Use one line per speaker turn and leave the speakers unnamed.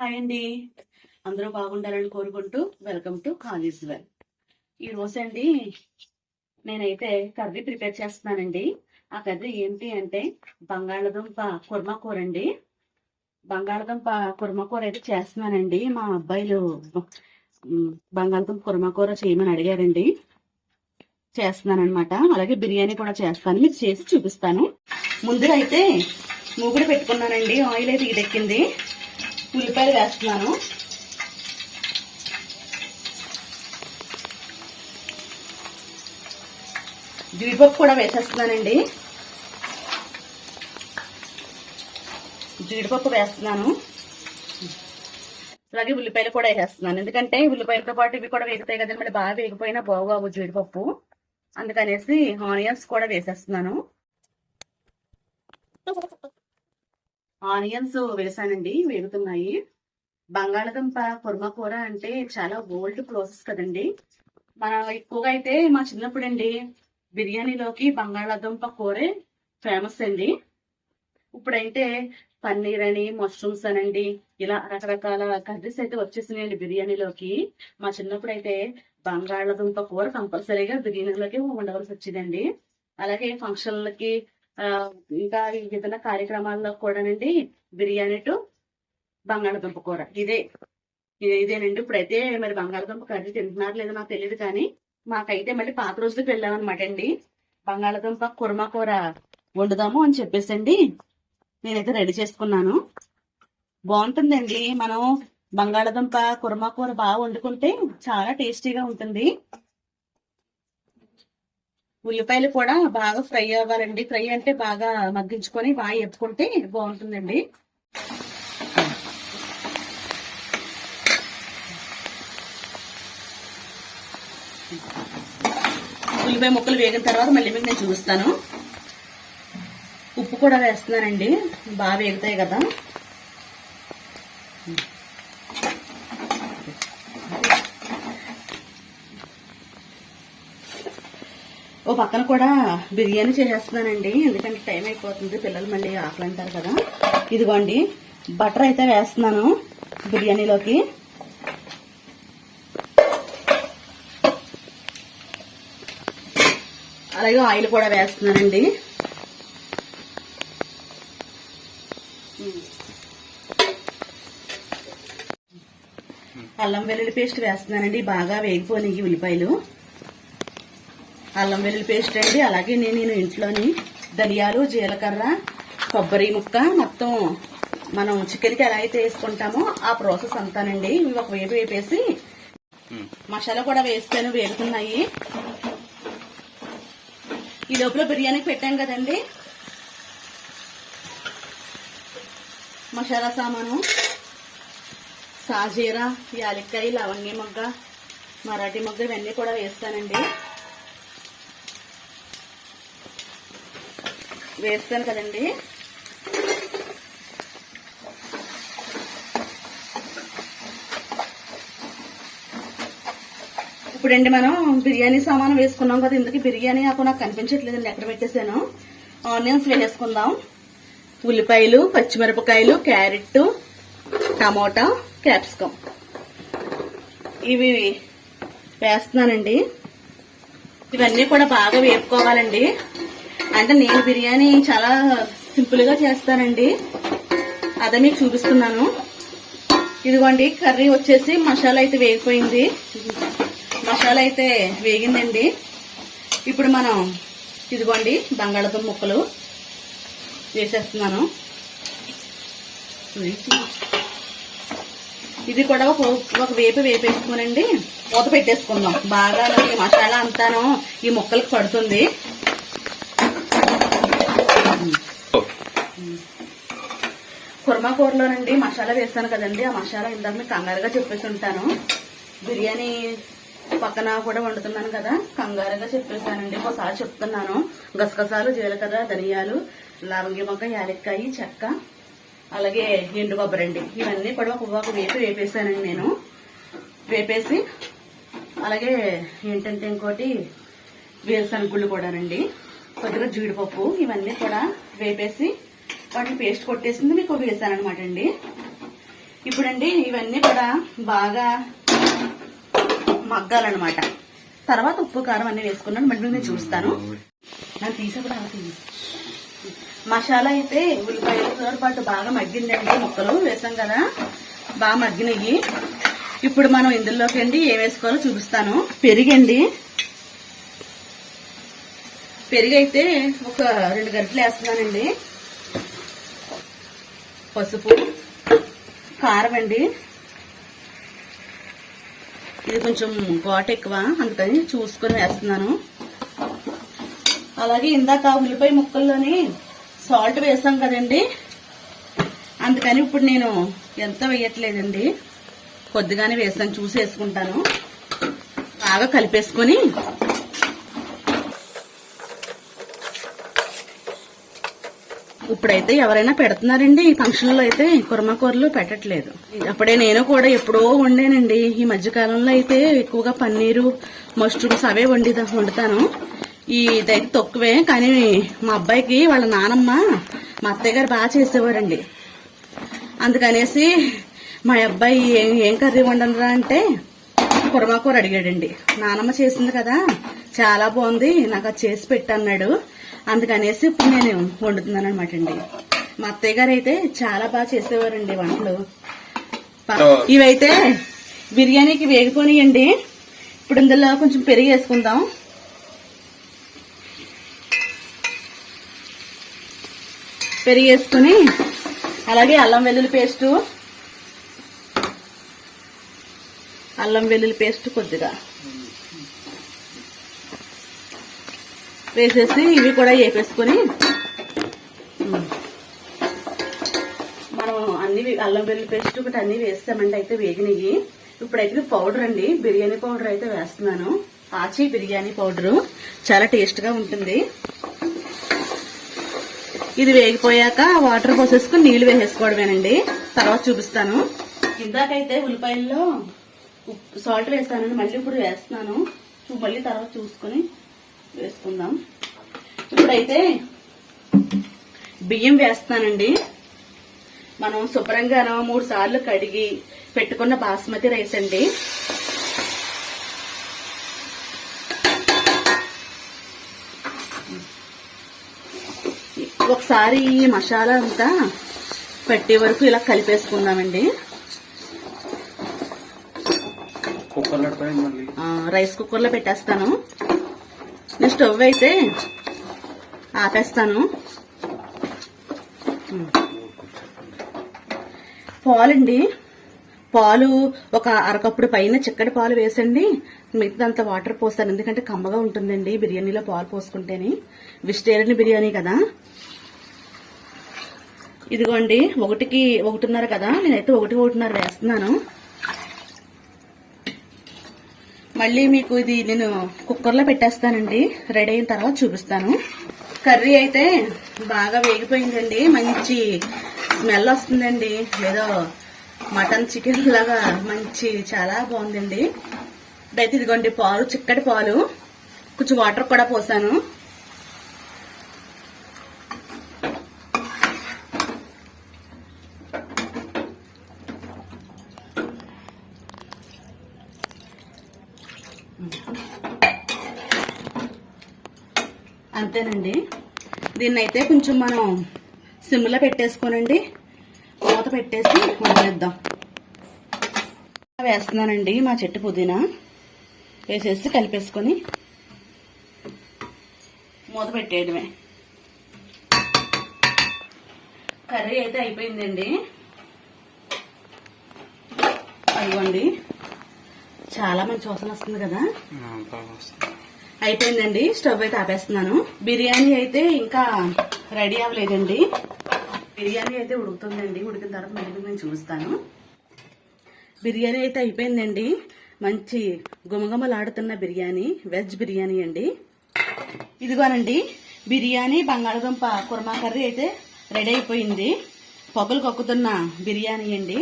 Hi అండి. అందరూ బాగుండాలని కోరుకుంటూ వెల్కమ్ టు కాలేజ్ వెల్. ఈ అండి నేనైతే కర్రీ ప్రిపేర్ చేస్తున్నానండి. ఆ కర్రీ ఏంటి అంటే బంగాళదుంప కుర్మా కూర అండి బంగాళదుంప కుర్మా కూర అయితే చేస్తున్నానండి. మా అబ్బాయిలు బంగాళదుంప కుర్మా కూర చేయమని అడిగారండి. చేస్తున్నాను అనమాట అలాగే బిర్యానీ కూడా చేస్తాను. మీకు చేసి చూపిస్తాను. ముందుగా అయితే మూగుడు పెట్టుకున్నానండి. ఆయిల్ అయితే ఇదెక్కింది. ఉల్లిపాయలు వేస్తున్నాను. జీడిపప్పు కూడా వేసేస్తున్నానండి. జీడిపప్పు వేస్తున్నాను. అలాగే ఉల్లిపాయలు కూడా వేసేస్తున్నాను. ఎందుకంటే ఉల్లిపాయలతో పాటు ఇవి కూడా వేగుతాయి కదండి. బాగా వేగిపోయినా బాగోవు జీడిపప్పు. అందుకనేసి ఆనియన్స్ కూడా వేసేస్తున్నాను. ఆనియన్స్ వేసానండి వేగుతున్నాయి. బంగాళదుంప కుర్మ కూర అంటే చాలా ఓల్డ్ ప్రాసెస్ కదండి. మన ఎక్కువగా అయితే మా చిన్నప్పుడు అండి బిర్యానీలోకి బంగాళదుంప కూరే ఫేమస్ అండి. ఇప్పుడైతే పన్నీర్ అని మష్రూమ్స్ అనండి ఇలా రకరకాల కర్రీస్ అయితే వచ్చేసినాయండి బిర్యానీలోకి. మా చిన్నప్పుడు అయితే బంగాళదుంప కూర కంపల్సరీగా బిర్యానీలోకి ఉండవలసి వచ్చిందండి. అలాగే ఫంక్షన్లకి ఇంకా ఏదైనా కార్యక్రమాల్లో కూడానండి బిర్యానీ టు బంగాళదుంప కూర. ఇదే ఇదేనండి. ఇప్పుడైతే మరి బంగాళదుంప కర్రీ తింటున్నారు లేదో నాకు తెలియదు కానీ మాకైతే మళ్ళీ పాత రోజులకు వెళ్ళామన్నమాట అండి బంగాళదుంప కుర్మా కూర వండుదాము అని చెప్పేసి అండి నేనైతే రెడీ చేసుకున్నాను. బాగుంటుందండి. మనం బంగాళదుంప కుర్మా కూర బాగా వండుకుంటే చాలా టేస్టీగా ఉంటుంది. ఉల్లిపాయలు కూడా బాగా ఫ్రై అవ్వాలండి. ఫ్రై అంటే బాగా మగ్గించుకొని బాగా ఎప్పుకుంటే బాగుంటుందండి. ఉల్లిపాయ ముక్కలు వేగిన తర్వాత మళ్ళీ మీకు నేను చూస్తాను. ఉప్పు కూడా వేస్తున్నానండి. బాగా వేగుతాయి కదా. ఓ పక్కన కూడా బిర్యానీ చేసేస్తున్నానండి. ఎందుకంటే టైం అయిపోతుంది. పిల్లలు మళ్ళీ ఆకలి అంటారు కదా. ఇదిగోండి. బటర్ అయితే వేస్తున్నాను బిర్యానీలోకి. అలాగే ఆయిల్ కూడా వేస్తున్నానండి. అల్లం వెల్లుల్లి పేస్ట్ వేస్తున్నానండి. బాగా వేగిపోయినాయి ఉల్లిపాయలు. అల్లం వెల్లుల్లి పేస్ట్ అండి. అలాగే నేను నేను ఇంట్లోని ధనియాలు జీలకర్ర కొబ్బరి ముక్క మొత్తం మనం చికెన్కి ఎలా అయితే వేసుకుంటామో ఆ ప్రాసెస్ అంతానండి. ఇవి ఒక వేపు వేపేసి మసాలా కూడా వేస్తాను వేగుతున్నాయి. ఈ లోపల బిర్యానీకి పెట్టాం కదండి. మసాలా సామాను సాజీరా యాలక్కాయ లవంగి మొగ్గ మరాఠీ మొగ్గ ఇవన్నీ కూడా వేస్తానండి. వేస్తాను కదండి. ఇప్పుడండి మనం బిర్యానీ సామాను వేసుకున్నాం కదా ఇందుకు బిర్యానీ ఆకు నాకు కనిపించట్లేదండి. ఎక్కడ పెట్టేశాను? ఆనియన్స్ వేసేసుకుందాం. ఉల్లిపాయలు పచ్చిమిరపకాయలు క్యారెట్ టమోటా క్యాప్సికం. ఇవి వేస్తున్నానండి. ఇవన్నీ కూడా బాగా వేపుకోవాలండి. అంటే నేను బిర్యానీ చాలా సింపుల్గా చేస్తానండి. అదే మీకు చూపిస్తున్నాను. ఇదిగోండి కర్రీ వచ్చేసి మసాలా అయితే వేగిపోయింది. మసాలా అయితే వేగిందండి. ఇప్పుడు మనం ఇదిగోండి బంగాళదుంప ముక్కలు వేసేస్తున్నాను. ఇది కూడా ఒక ఒక వేపు వేపేసుకోనండి. మూత పెట్టేసుకుందాం. బాగా మసాలా అంతాను ఈ ముక్కలకు పడుతుంది. కుర్మా కూరలోనండి మసాలా వేస్తాను కదండి. ఆ మసాలా ఇందాక మీకు కంగారుగా చెప్పేసి ఉంటాను. బిర్యానీ పక్కన కూడా వండుతున్నాను కదా. కంగారుగా చెప్పేసానండి ఒకసారి చెప్తున్నాను. గసగసాలు జీలకర్ర ధనియాలు లవంగి మొక్క యాలక్కాయ చెక్క అలాగే ఎండు కొబ్బరి అండి. ఇవన్నీ కూడా ఒక ఒక వేపి వేపేసానండి నేను. వేపేసి అలాగే ఏంటంటే ఇంకోటి వేరుశనగుళ్ళు కూడానండి. కొద్దిగా జీడిపప్పు ఇవన్నీ కూడా వేపేసి వాటిని పేస్ట్ కొట్టేసింది మీకు వేసాను అనమాట అండి. ఇప్పుడండి ఇవన్నీ కూడా బాగా మగ్గాలన్నమాట. తర్వాత ఉప్పు కారం అన్ని వేసుకున్నాను. మళ్ళీ నేను చూస్తాను. నాకు తీసే కూడా మసాలా అయితే ఉల్లిపాయలతో పాటు బాగా మగ్గిందండి. ముక్కలు వేసాం కదా బాగా మగ్గినవి ఇప్పుడు మనం ఇందులోకి అండి ఏం వేసుకోవాలో చూపిస్తాను. పెరిగండి. పెరుగు అయితే ఒక రెండు గంటలు వేస్తున్నానండి. పసుపు కారం అండి. ఇది కొంచెం ఘాట్ ఎక్కువ అందుకని చూసుకొని వేస్తున్నాను. అలాగే ఇందాక ఉల్లిపాయ ముక్కల్లోని సాల్ట్ వేసాం కదండి. అందుకని ఇప్పుడు నేను ఎంత వేయట్లేదండి. కొద్దిగానే వేసాను చూసి వేసుకుంటాను బాగా కలిపేసుకొని ఇప్పుడైతే ఎవరైనా పెడుతున్నారండి. ఈ ఫంక్షన్లో అయితే కుర్మ కూరలు పెట్టట్లేదు. అప్పుడే నేను కూడా ఎప్పుడో వండానండి. ఈ మధ్యకాలంలో అయితే ఎక్కువగా పన్నీరు మష్రూమ్స్ అవే వండి వండుతాను. ఇదైతే తక్కువే కానీ మా అబ్బాయికి వాళ్ళ నానమ్మ మా అత్తయ్య గారు బాగా చేసేవారండి. అందుకనేసి మా అబ్బాయి ఏం ఏం కర్రీ వండనరా అంటే కుర్మా కూర అడిగాడండి. నానమ్మ చేసింది కదా చాలా బాగుంది. నాకు అది చేసి పెట్టన్నాడు అందుకనేసి ఇప్పుడు నేను వండుతున్నాను అనమాట అండి. మా అత్తయ్య గారు అయితే చాలా బాగా చేసేవారండి వంటలు. ఇవైతే బిర్యానీకి వేగిపోనియండి ఇప్పుడు ఇందులో కొంచెం పెరిగి వేసుకుందాం. పెరిగి వేసుకుని అలాగే అల్లం వెల్లుల్లి పేస్టు. అల్లం వెల్లుల్లి పేస్ట్ కొద్దిగా. వేసేసి ఇవి కూడా వేపేసుకొని మనం అన్ని అల్లం వెల్లుల్లి పేస్ట్ ఒకటి అన్ని వేస్తామండి అయితే వేగినవి. ఇప్పుడైతే పౌడర్ అండి బిర్యానీ పౌడర్ అయితే వేస్తున్నాను. ఆచి బిర్యానీ పౌడరు. చాలా టేస్ట్గా ఉంటుంది. ఇది వేగిపోయాక వాటర్ పోసేసుకుని నీళ్ళు వేసేసుకోవడమేనండి. తర్వాత చూపిస్తాను. ఇందాకైతే ఉల్లిపాయల్లో ఉప్పు సాల్ట్ వేస్తానండి మళ్ళీ ఇప్పుడు వేస్తున్నాను. మళ్ళీ తర్వాత చూసుకుని వేసుకుందాం. ఇప్పుడైతే బియ్యం వేస్తానండి. మనం శుభ్రంగా మూడు సార్లు కడిగి పెట్టుకున్న బాస్మతి రైస్ అండి. ఒకసారి ఈ మసాలా అంతా పెట్టే వరకు ఇలా కలిపేసుకుందామండి. రైస్ కుక్కర్లో పెట్టేస్తాను. స్టవ్ అయితే ఆపేస్తాను పాలండి. పాలు ఒక అరకప్పుడు పైన చిక్కటి పాలు వేసండి. మిగతాదంతా వాటర్ పోస్తాను. ఎందుకంటే కమ్మగా ఉంటుందండి బిర్యానీలో పాలు పోసుకుంటేనే. వెజిటేరియన్ బిర్యానీ కదా. ఇదిగోండి ఒకటికి ఒకటిన్నర కదా. నేనైతే ఒకటి ఒకటిన్నర వేస్తున్నాను. మళ్ళీ మీకు ఇది నేను కుక్కర్లో పెట్టేస్తానండి. రెడీ అయిన తర్వాత చూపిస్తాను. కర్రీ అయితే బాగా వేగిపోయిందండి. మంచి స్మెల్ వస్తుందండి. ఏదో మటన్ చికెన్ లాగా మంచి చాలా బాగుందండి. అయితే ఇదిగోండి పాలు చిక్కటి పాలు. కొంచెం వాటర్ కూడా పోసాను. అంతేనండి. దీన్ని అయితే కొంచెం మనం సిమ్లో పెట్టేసుకోనండి. మూత పెట్టేసి వదిలేద్దాం వేస్తున్నానండి మా చెట్టు పుదీనా. వేసేసి కలిపేసుకొని మూత పెట్టేయడమే. కర్రీ అయితే అయిపోయిందండి. అదిగోండి. చాలా మంచి వాసన వస్తుంది కదా?
బాగా వస్తుంది.
అయిపోయిందండి. స్టవ్ అయితే ఆపేస్తున్నాను. బిర్యానీ అయితే ఇంకా రెడీ అవ్వలేదండి. బిర్యానీ అయితే ఉడుకుతుందండి. ఉడికిన తర్వాత మళ్ళీ నేను చూస్తాను. బిర్యానీ అయితే అయిపోయిందండి. మంచి గుమగుమలాడుతున్న బిర్యానీ వెజ్ బిర్యానీ అండి. ఇదిగోనండి బిర్యానీ బంగాళదుంప కుర్మా కర్రీ అయితే రెడీ అయిపోయింది. పొగలు కక్కుతున్న బిర్యానీ అండి.